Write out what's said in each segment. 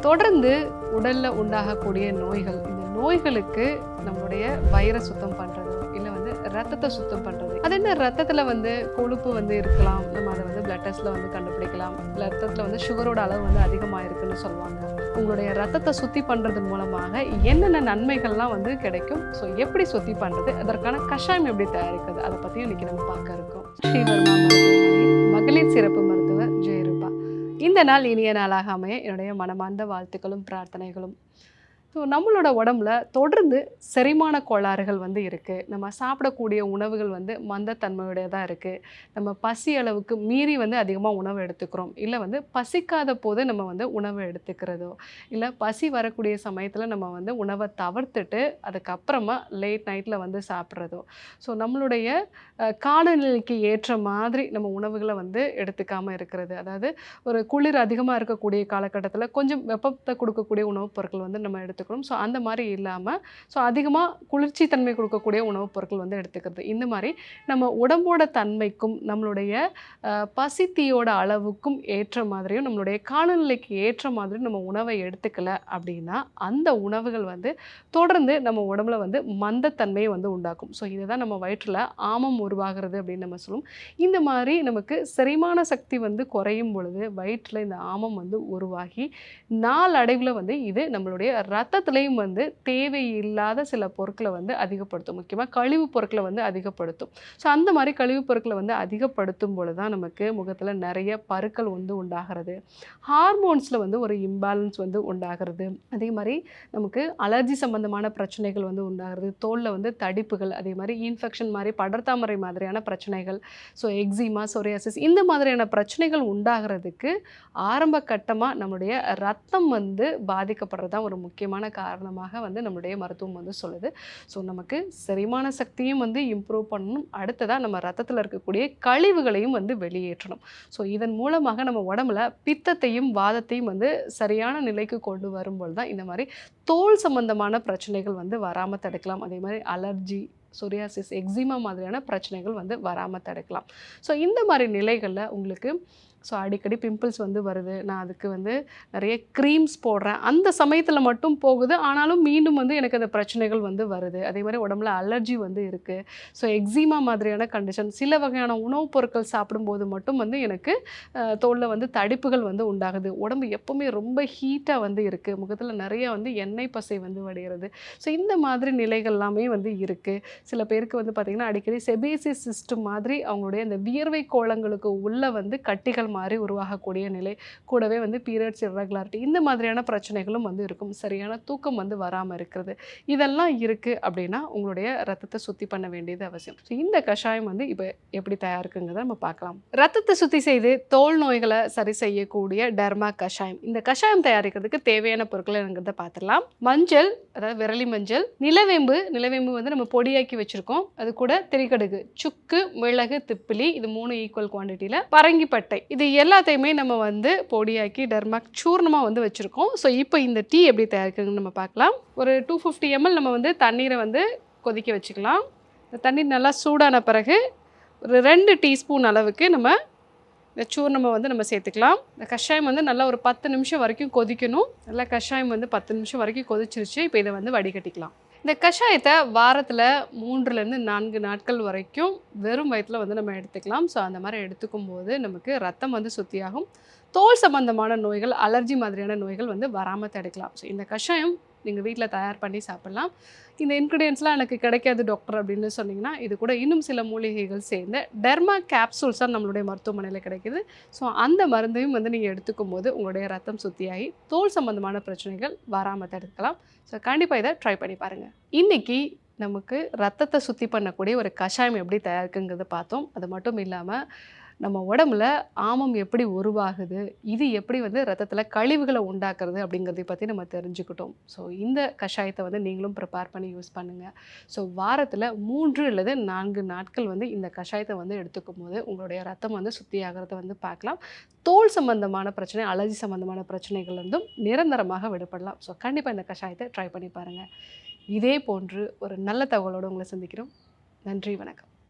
தொடர்ந்து உடல்ல உண்டாகக்கூடிய நோய்கள் இந்த நோய்களுக்கு நம்மளுடைய வயிறை சுத்தம் பண்றது இல்ல வந்து ரத்தத்தை சுத்தம் பண்றது. அது என்ன? ரத்தத்துல வந்து கொழுப்பு வந்து இருக்கலாம். நம்ம அதை வந்து பிளட் டெஸ்ட்ல வந்து கண்டுபிடிக்கலாம். ரத்தத்துல வந்து சுகரோட அளவு வந்து அதிகமாக இருக்குன்னு சொல்லுவாங்க. உங்களுடைய ரத்தத்தை சுத்தி பண்றது மூலமாக என்னென்ன நன்மைகள்லாம் வந்து கிடைக்கும்? ஸோ எப்படி சுத்தி பண்றது? அதற்கான கஷாயம் எப்படி தயாரிக்கிறது? அதை பத்தியும் இன்னைக்கு நம்ம பார்க்க இருக்கோம். ஸ்ரீவர்மா மகளிர் சிறப்பு மருந்து இந்த நாள் இனிய நாளாக அமைய என்னுடைய மனமார்ந்த வாழ்த்துக்களும் பிரார்த்தனைகளும். ஸோ நம்மளோட உடம்புல தொடர்ந்து செரிமான கோளாறுகள் வந்து இருக்குது நம்ம சாப்பிடக்கூடிய உணவுகள் வந்து மந்தத்தன்மையுடையதாக இருக்குது நம்ம பசி அளவுக்கு மீறி வந்து அதிகமாக உணவு எடுத்துக்கிறோம். இல்லை வந்து பசிக்காத போது நம்ம வந்து உணவு எடுத்துக்கிறதோ இல்லை பசி வரக்கூடிய சமயத்தில் நம்ம வந்து உணவை தவிர்த்துட்டு அதுக்கப்புறமா லேட் நைட்டில் வந்து சாப்பிட்றதோ. ஸோ நம்மளுடைய காலநிலைக்கு ஏற்ற மாதிரி நம்ம உணவுகளை வந்து எடுத்துக்காமல் இருக்கிறது. அதாவது ஒரு குளிர் அதிகமாக இருக்கக்கூடிய காலகட்டத்தில் கொஞ்சம் வெப்பத்தை கொடுக்கக்கூடிய உணவுப் பொருட்கள் வந்து நம்ம எடுத்துக்கணும். ஸோ அந்த மாதிரி இல்லாமல் ஸோ அதிகமாக குளிர்ச்சி தன்மை கொடுக்கக்கூடிய உணவுப் பொருட்கள் வந்து எடுத்துக்கிறது. இந்த மாதிரி நம்ம உடம்போட தன்மைக்கும் நம்மளுடைய பசித்தியோட அளவுக்கும் ஏற்ற மாதிரியும் நம்மளுடைய காலநிலைக்கு ஏற்ற மாதிரி நம்ம உணவை எடுத்துக்கல அப்படின்னா அந்த உணவுகள் வந்து தொடர்ந்து நம்ம உடம்புல வந்து மந்தத்தன்மையை வந்து உண்டாக்கும். ஸோ இதுதான் நம்ம வயிற்றில் ஆமம் உருவாகிறது அப்படின்னு நம்ம சொல்லுவோம். இந்த மாதிரி நமக்கு செரிமான சக்தி வந்து குறையும் பொழுது வயிற்றில் இந்த ஆமம் வந்து உருவாகி நாளடைவில் வந்து இது நம்மளுடைய ரத்தத்துலேயும் வந்து தேவையில்லாத சில பொருட்களை வந்து அதிகப்படுத்தும். முக்கியமாக கழிவுப் பொருட்களை வந்து அதிகப்படுத்தும். ஸோ அந்த மாதிரி கழிவுப் பொருட்களை வந்து அதிகப்படுத்தும் பொழுது தான் நமக்கு முகத்தில் நிறைய பருக்கள் வந்து உண்டாகிறது. ஹார்மோன்ஸில் வந்து ஒரு இம்பேலன்ஸ் வந்து உண்டாகிறது. அதே மாதிரி நமக்கு அலர்ஜி சம்பந்தமான பிரச்சனைகள் வந்து உண்டாகிறது. தோலில் வந்து தடிப்புகள் அதே மாதிரி இன்ஃபெக்ஷன் மாதிரி படர்தாமரை மாதிரியான பிரச்சனைகள் ஸோ எக்ஸிமா சொரியாசிஸ் இந்த மாதிரியான பிரச்சனைகள் உண்டாகிறதுக்கு ஆரம்ப கட்டமாக நம்முடைய ரத்தம் வந்து பாதிக்கப்படுறது தான் ஒரு முக்கியமான காரணமாக வந்து நம்மளுடைய மருத்துவம் வந்து சொல்லுது. ஸோ நமக்கு செரிமான சக்தியும் வந்து இம்ப்ரூவ் பண்ணணும். அடுத்ததாக நம்ம ரத்தத்தில் இருக்கக்கூடிய கழிவுகளையும் வந்து வெளியேற்றணும். ஸோ இதன் மூலமாக நம்ம உடம்புல பித்தத்தையும் வாதத்தையும் வந்து சரியான நிலைக்கு கொண்டு வரும்போது தான் இந்த மாதிரி தோல் சம்பந்தமான பிரச்சனைகள் வந்து வராமல் தடுக்கலாம். அதே மாதிரி அலர்ஜி சொரியாசிஸ் எக்ஸிமா மாதிரியான பிரச்சனைகள் வந்து வராமல் தடுக்கலாம். ஸோ இந்த மாதிரி நிலைகளில் உங்களுக்கு ஸோ அடிக்கடி பிம்பிள்ஸ் வந்து வருது. நான் அதுக்கு வந்து நிறைய க்ரீம்ஸ் போடுறேன். அந்த சமயத்தில் மட்டும் போகுது. ஆனாலும் மீண்டும் வந்து எனக்கு அந்த பிரச்சனைகள் வந்து வருது. அதே மாதிரி உடம்புல அலர்ஜி வந்து இருக்குது ஸோ எக்ஸிமா மாதிரியான கண்டிஷன் சில வகையான உணவுப் பொருட்கள் சாப்பிடும்போது மட்டும் வந்து எனக்கு தோலில் வந்து தடிப்புகள் வந்து உண்டாகுது. உடம்பு எப்போவுமே ரொம்ப ஹீட்டாக வந்து இருக்குது முகத்தில் நிறைய வந்து எண்ணெய் பசை வந்து வடைகிறது. ஸோ இந்த மாதிரி நிலைகள் எல்லாமே வந்து இருக்குது சில பேருக்கு வந்து பார்த்திங்கன்னா அடிக்கடி செபேசிஸ் சிஸ்டம் மாதிரி அவங்களுடைய அந்த வியர்வை கோளங்களுக்கு உள்ள வந்து கட்டிகள் மாதிரி உருவாகக்கூடிய நிலை கூடவே வந்து பீரியட்ஸ் irregularity இந்த மாதிரியான பிரச்சனைகளும் வந்து இருக்கும். சரியான தூக்கம் வந்து வராமல் இருக்கிறது. இதெல்லாம் இருக்குது அப்படின்னா உங்களுடைய ரத்தத்தை சுத்தி பண்ண வேண்டியது அவசியம். ஸோ இந்த கஷாயம் வந்து இப்போ எப்படி தயாரிக்குங்கிறத நம்ம பார்க்கலாம். ரத்தத்தை சுத்தி செய்து தோல் நோய்களை சரி செய்யக்கூடிய டர்மா கஷாயம். இந்த கஷாயம் தயாரிக்கிறதுக்கு தேவையான பொருட்களை என்கிறத பார்த்துடலாம். மஞ்சள் அதாவது விரலி மஞ்சள் நிலவேம்பு. நிலவேம்பு வந்து நம்ம பொடியாக்கி வச்சிருக்கோம். அது கூட திரிகடுகு சுக்கு மிளகு திப்பிலி இது மூணு ஈக்குவல் குவான்டிட்டியில் பரங்கிப்பட்டை. இது எல்லாத்தையுமே நம்ம வந்து பொடியாக்கி டர்மாக் சூர்ணமாக வந்து வச்சுருக்கோம். ஸோ இப்போ இந்த டீ எப்படி தயாரிக்கிறதுன்னு நம்ம பார்க்கலாம். ஒரு டூ ஃபிஃப்டி எம்எல் நம்ம வந்து தண்ணீரை வந்து கொதிக்க வச்சுக்கலாம். இந்த தண்ணீர் நல்லா சூடான பிறகு ஒரு ரெண்டு டீஸ்பூன் அளவுக்கு நம்ம இந்த சூர்ணமை வந்து நம்ம சேர்த்துக்கலாம். இந்த கஷாயம் வந்து நல்லா ஒரு பத்து நிமிஷம் வரைக்கும் கொதிக்கணும். நல்லா கஷாயம் வந்து பத்து நிமிஷம் வரைக்கும் கொதிச்சிருச்சு. இப்போ இதை வந்து வடிகட்டிக்கலாம். இந்த கஷாயத்தை வாரத்தில் மூன்றுலேருந்து நான்கு நாட்கள் வரைக்கும் வெறும் வயிற்றில் வந்து நம்ம எடுத்துக்கலாம். ஸோ அந்த மாதிரி எடுத்துக்கும் போது நமக்கு ரத்தம் வந்து சுத்தியாகும். தோல் சம்பந்தமான நோய்கள் அலர்ஜி மாதிரியான நோய்கள் வந்து வராமல் தடுக்கலாம். ஸோ இந்த கஷாயம் நீங்கள் வீட்டில் தயார் பண்ணி சாப்பிட்லாம். இந்த இன்க்ரீடியன்ஸ்லாம் எனக்கு கிடைக்காது டாக்டர் அப்படின்னு சொன்னிங்கன்னா இது கூட இன்னும் சில மூலிகைகள் சேர்ந்த டெர்மா கேப்சூல்ஸ் தான் நம்மளுடைய மருத்துவமனையில் கிடைக்கிது. ஸோ அந்த மருந்தையும் வந்து நீங்கள் எடுத்துக்கும் போது உங்களுடைய ரத்தம் சுத்தியாகி தோல் சம்பந்தமான பிரச்சனைகள் வராமல் தடுக்கலாம். ஸோ கண்டிப்பாக இதை ட்ரை பண்ணி பாருங்கள் இன்றைக்கி நமக்கு ரத்தத்தை சுத்தி பண்ணக்கூடிய ஒரு கஷாயம் எப்படி தயாரிக்குங்கிறத பார்த்தோம். அது மட்டும் இல்லாமல் நம்ம உடம்புல ஆமம் எப்படி உருவாகுது? இது எப்படி வந்து ரத்தத்தில் கழிவுகளை உண்டாக்குறது அப்படிங்கிறதை பற்றி நம்ம தெரிஞ்சுக்கிட்டோம். ஸோ இந்த கஷாயத்தை வந்து நீங்களும் ப்ரிப்பேர் பண்ணி யூஸ் பண்ணுங்கள் ஸோ வாரத்தில் மூன்று அல்லது நான்கு நாட்கள் வந்து இந்த கஷாயத்தை வந்து எடுத்துக்கும் போது உங்களுடைய ரத்தம் வந்து சுத்தியாகிறத வந்து பார்க்கலாம். தோல் சம்பந்தமான பிரச்சனை அலர்ஜி சம்பந்தமான பிரச்சனைகள்லேருந்தும் நிரந்தரமாக விடுபடலாம். ஸோ கண்டிப்பாக இந்த கஷாயத்தை ட்ரை பண்ணி பாருங்கள் இதே போன்று ஒரு நல்ல தகவலோடு உங்களை சந்திக்கிறோம். நன்றி வணக்கம்.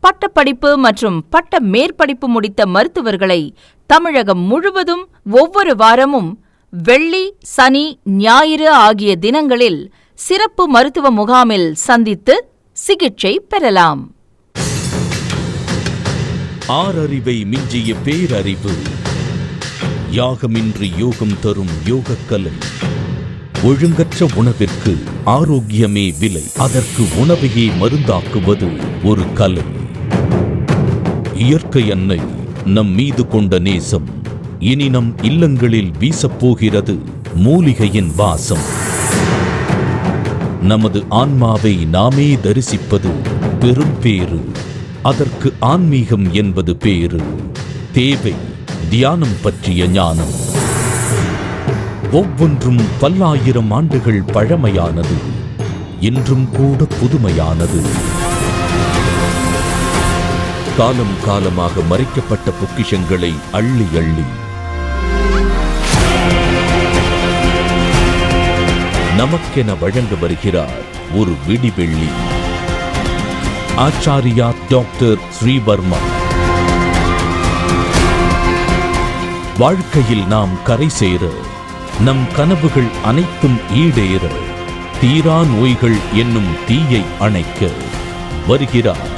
பட்டப்படிப்பு மற்றும் பட்ட மேற்படிப்பு முடித்த மருத்துவர்களை தமிழகம் முழுவதும் ஒவ்வொரு வாரமும் வெள்ளி சனி ஞாயிறு ஆகிய தினங்களில் சிறப்பு மருத்துவ முகாமில் சந்தித்து சிகிச்சை பெறலாம். ஆறறிவை மிஞ்சிய பேரறிவு. யாகமின்றி யோகம் தரும் யோகக்கலை. ஒழுங்கற்ற உணவிற்கு ஆரோக்கியமே விலை. அதற்கு உணவையே மருந்தாக்குவது ஒரு கலை. இயற்கை அன்னை நம் மீது கொண்ட நேசம் இனி நம் இல்லங்களில் வீசப்போகிறது மூலிகையின் வாசம். நமது ஆன்மாவை நாமே தரிசிப்பது பெரும் பேறு அதற்கு ஆன்மீகம் என்பது பேரு தேவை தியானம் பற்றிய ஞானம். ஒவ்வொன்றும் பல்லாயிரம் ஆண்டுகள் பழமையானது என்றும் கூட புதுமையானது. காலம் காலமாக மறைக்கப்பட்ட பொக்கிஷங்களை அள்ளி அள்ளி. நமக்கென வழங்க வருகிறார் ஒரு விடிவெள்ளி. ஆச்சாரியா டாக்டர் ஸ்ரீவர்மா. வாழ்க்கையில் நாம் கரை சேர நம் கனவுகள் அனைத்தும் ஈடேற தீரா நோய்கள் என்னும் தீயை அணைக்க வருகிறார்.